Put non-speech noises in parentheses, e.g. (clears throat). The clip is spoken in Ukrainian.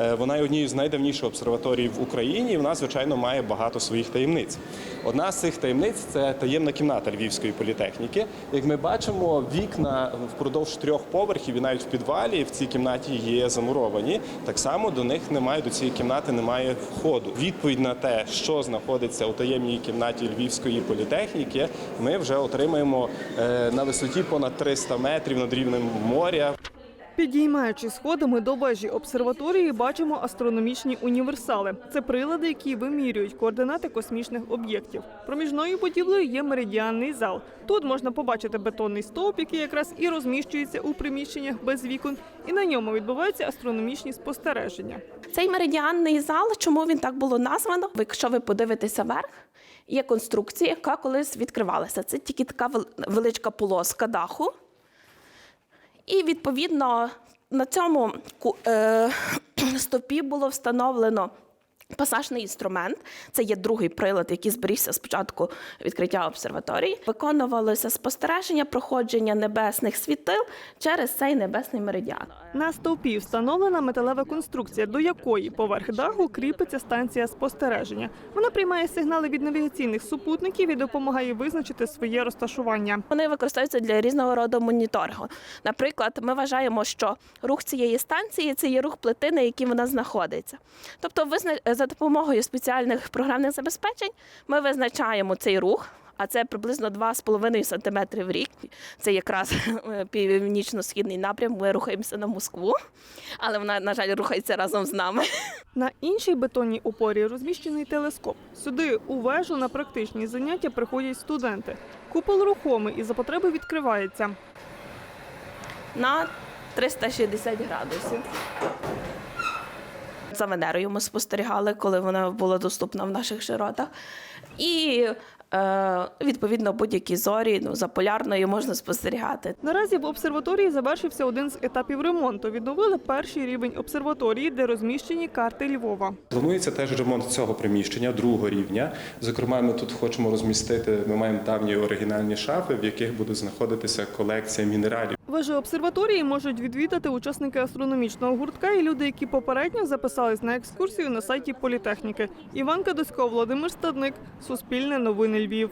Е, Вона є однією з найдавніших обсерваторій в Україні. і Вона, звичайно, має багато своїх таємниць. Одна з цих таємниць це таємна кімната Львівської політехніки. Як ми бачимо, вікна впродовж трьох поверхів і навіть в підвалі в цій кімнаті є замуровані. Так само до них немає до цієї кімнати немає входу. Відповідь на те, що знаходиться у таємній кімнаті Львівської політехніки, ми вже отримаємо е, на висоті понад 300 метрів над рівнем моря. Підіймаючись сходами до вежі обсерваторії, бачимо астрономічні універсали. Це прилади, які вимірюють координати космічних об'єктів. Проміжною будівлею є меридіанний зал. Тут можна побачити бетонний стовп, який якраз і розміщується у приміщеннях без вікон, і на ньому відбуваються астрономічні спостереження. Цей меридіанний зал, чому він так було названо? Якщо ви подивитеся вверх, є конструкція, яка колись відкривалася. Це тільки така вел- величка полоска даху. І відповідно на цьому е, (clears throat) було встановлено. Пасажний інструмент це є другий прилад, який зберігся спочатку відкриття обсерваторії. Виконувалося спостереження проходження небесних світил через цей небесний меридіан. На стовпі встановлена металева конструкція, до якої поверх даху кріпиться станція спостереження. Вона приймає сигнали від навігаційних супутників і допомагає визначити своє розташування. Вони використовуються для різного роду моніторингу. Наприклад, ми вважаємо, що рух цієї станції це є рух плити, на якій вона знаходиться. Тобто, визна- за допомогою спеціальних програмних забезпечень ми визначаємо цей рух. А це приблизно 2,5 см в рік. Це якраз (laughs) е, північно-східний напрям. Ми рухаємося на Москву, але вона, на жаль, рухається разом з нами. На іншій бетонній опорі розміщений телескоп. Сюди у вежу на практичні заняття приходять студенти. Купол рухомий і за потреби відкривається. на 360 градусів. За Венерою ми спостерігали, коли вона була доступна в наших широтах. І е, відповідно будь-які зорі ну, за полярною можна спостерігати. Наразі в обсерваторії завершився один з етапів ремонту. Відновили перший рівень обсерваторії, де розміщені карти Львова. Планується теж ремонт цього приміщення другого рівня. Зокрема, ми тут хочемо розмістити. Ми маємо давні оригінальні шафи, в яких буде знаходитися колекція мінералів. Вежу обсерваторії можуть відвідати учасники астрономічного гуртка і люди, які попередньо записались на екскурсію на сайті політехніки. Іван Кадосько, Володимир Стадник, Суспільне новини Львів.